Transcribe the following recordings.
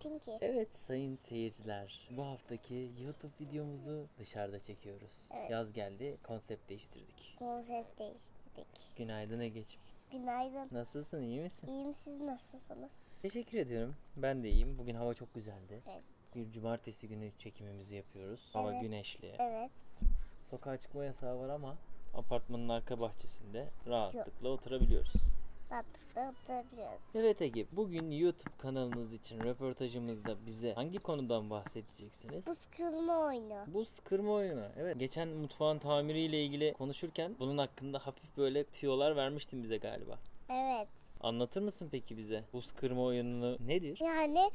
ki? Evet sayın seyirciler, bu haftaki YouTube videomuzu dışarıda çekiyoruz. Evet. Yaz geldi, konsept değiştirdik. Konsept değiştirdik. Günaydın Ege'ciğim. Günaydın. Nasılsın, iyi misin? İyiyim siz nasılsınız? Teşekkür ediyorum. Ben de iyiyim. Bugün hava çok güzeldi. Evet. Bir cumartesi günü çekimimizi yapıyoruz. Hava Evet. güneşli. Evet. Sokağa çıkma yasağı var ama apartmanın arka bahçesinde rahatlıkla oturabiliyoruz. Evet Ege, bugün YouTube kanalınız için röportajımızda bize hangi konudan bahsedeceksiniz? Buz kırma oyunu. Buz kırma oyunu. Evet. Geçen mutfağın tamiriyle ilgili konuşurken bunun hakkında hafif böyle tiyolar vermiştin bize galiba. Evet. Anlatır mısın peki bize? Buz kırma oyunu nedir? Yani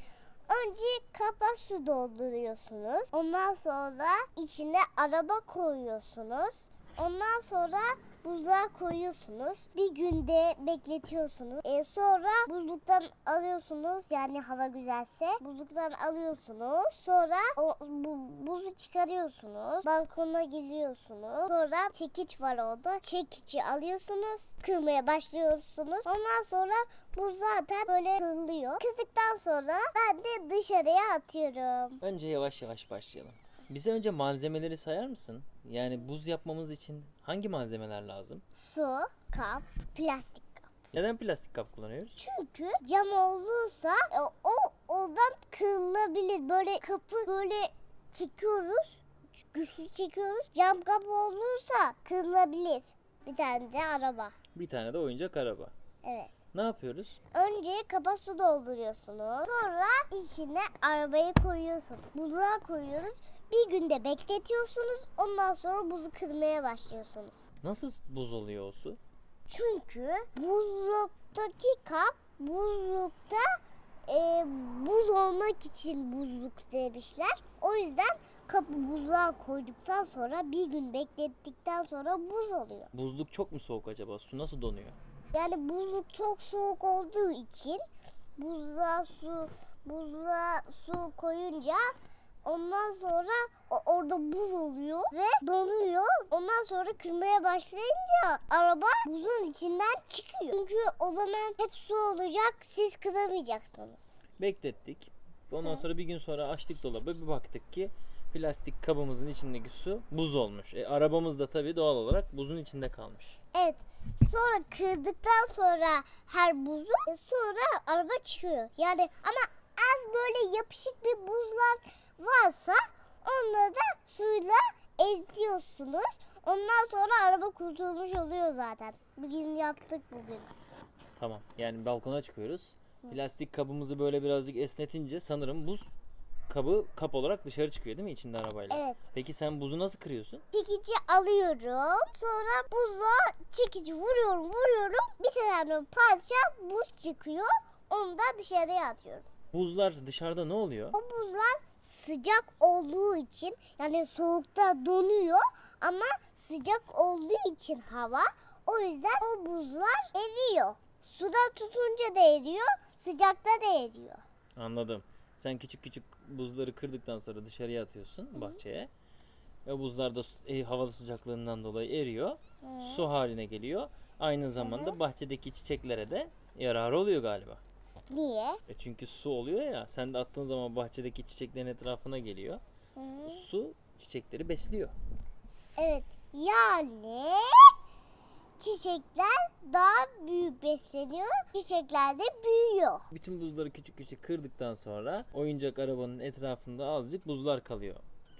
önce kapa su dolduruyorsunuz. Ondan sonra içine araba koyuyorsunuz. Ondan sonra buzluğa koyuyorsunuz. Bir günde bekletiyorsunuz. E, sonra buzluktan alıyorsunuz. Yani hava güzelse buzluktan alıyorsunuz. Sonra o, bu, buzu çıkarıyorsunuz. Balkona gidiyorsunuz. Sonra çekiç var orada. Çekici alıyorsunuz. Kırmaya başlıyorsunuz. Ondan sonra Buz zaten böyle kırılıyor. Kızdıktan sonra ben de dışarıya atıyorum. Önce yavaş yavaş başlayalım. Bize önce malzemeleri sayar mısın? Yani buz yapmamız için hangi malzemeler lazım? Su, kap, plastik kap. Neden plastik kap kullanıyoruz? Çünkü cam olursa e, o oradan kırılabilir. Böyle kapı böyle çekiyoruz. Güçlü çekiyoruz. Cam kap olursa kırılabilir. Bir tane de araba. Bir tane de oyuncak araba. Evet. Ne yapıyoruz? Önce kaba su dolduruyorsunuz. Sonra içine arabayı koyuyorsunuz. Buzluğa koyuyoruz. Bir günde bekletiyorsunuz. Ondan sonra buzu kırmaya başlıyorsunuz. Nasıl buz oluyor o su? Çünkü buzluktaki kap buzlukta e, buz olmak için buzluk demişler. O yüzden kapı buzluğa koyduktan sonra bir gün beklettikten sonra buz oluyor. Buzluk çok mu soğuk acaba? Su nasıl donuyor? Yani buzluk çok soğuk olduğu için buzluğa su buzluğa su koyunca ondan sonra orada buz oluyor ve donuyor. Ondan sonra kırmaya başlayınca araba buzun içinden çıkıyor. Çünkü o zaman hep su olacak siz kıramayacaksınız. Beklettik. Ondan Hı. sonra bir gün sonra açtık dolabı bir baktık ki plastik kabımızın içindeki su buz olmuş. E, arabamız da tabii doğal olarak buzun içinde kalmış. Evet. Sonra kırdıktan sonra her buzu e, sonra araba çıkıyor. Yani ama az böyle yapışık bir buzlar varsa onları da suyla eziyorsunuz. Ondan sonra araba kurtulmuş oluyor zaten. Bugün yaptık bugün. Tamam. Yani balkona çıkıyoruz. Plastik kabımızı böyle birazcık esnetince sanırım buz kabı kap olarak dışarı çıkıyor değil mi içinde arabayla? Evet. Peki sen buzu nasıl kırıyorsun? Çekici alıyorum. Sonra buza çekici vuruyorum vuruyorum. Bir tane parça buz çıkıyor. Onu da dışarıya atıyorum. Buzlar dışarıda ne oluyor? O buzlar sıcak olduğu için yani soğukta donuyor ama sıcak olduğu için hava o yüzden o buzlar eriyor. Suda tutunca da eriyor, sıcakta da eriyor. Anladım. Sen küçük küçük buzları kırdıktan sonra dışarıya atıyorsun bahçeye. Ve buzlar da e, hava sıcaklığından dolayı eriyor. Su haline geliyor. Aynı zamanda bahçedeki çiçeklere de yararı oluyor galiba. Niye? E çünkü su oluyor ya. Sen de attığın zaman bahçedeki çiçeklerin etrafına geliyor. Hı. Su çiçekleri besliyor. Evet yani çiçekler daha büyük besleniyor, çiçekler de büyüyor. Bütün buzları küçük küçük kırdıktan sonra oyuncak arabanın etrafında azıcık buzlar kalıyor.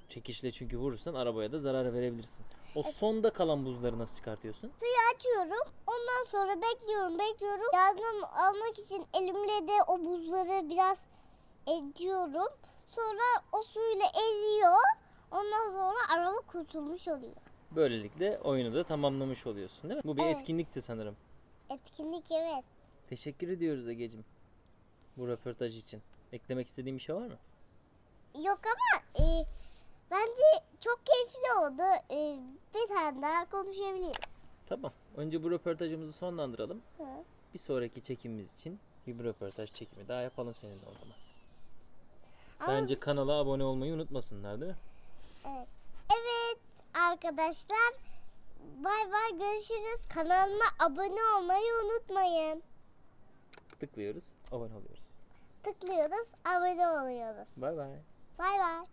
Çekişle çünkü vurursan arabaya da zarar verebilirsin. O sonda kalan buzları nasıl çıkartıyorsun? Suyu açıyorum. Ondan sonra bekliyorum, bekliyorum. Yardım almak için elimle de o buzları biraz ediyorum. Sonra o suyla eriyor. Ondan sonra araba kurtulmuş oluyor. Böylelikle oyunu da tamamlamış oluyorsun değil mi? Bu bir Evet. etkinlikti sanırım. Etkinlik evet. Teşekkür ediyoruz Ege'cim. Bu röportaj için. Eklemek istediğin bir şey var mı? Yok ama e, bence çok keyifli oldu. E, bir tane daha konuşabiliriz. Tamam. Önce bu röportajımızı sonlandıralım. Hı. Bir sonraki çekimimiz için bir röportaj çekimi daha yapalım seninle o zaman. Ama- Bence kanala abone olmayı unutmasınlar değil mi? Evet. Evet arkadaşlar. Bay bay görüşürüz. Kanalıma abone olmayı unutmayın. Tıklıyoruz, abone oluyoruz. tıklıyoruz, abone oluyoruz. Bay bay. Bay bay.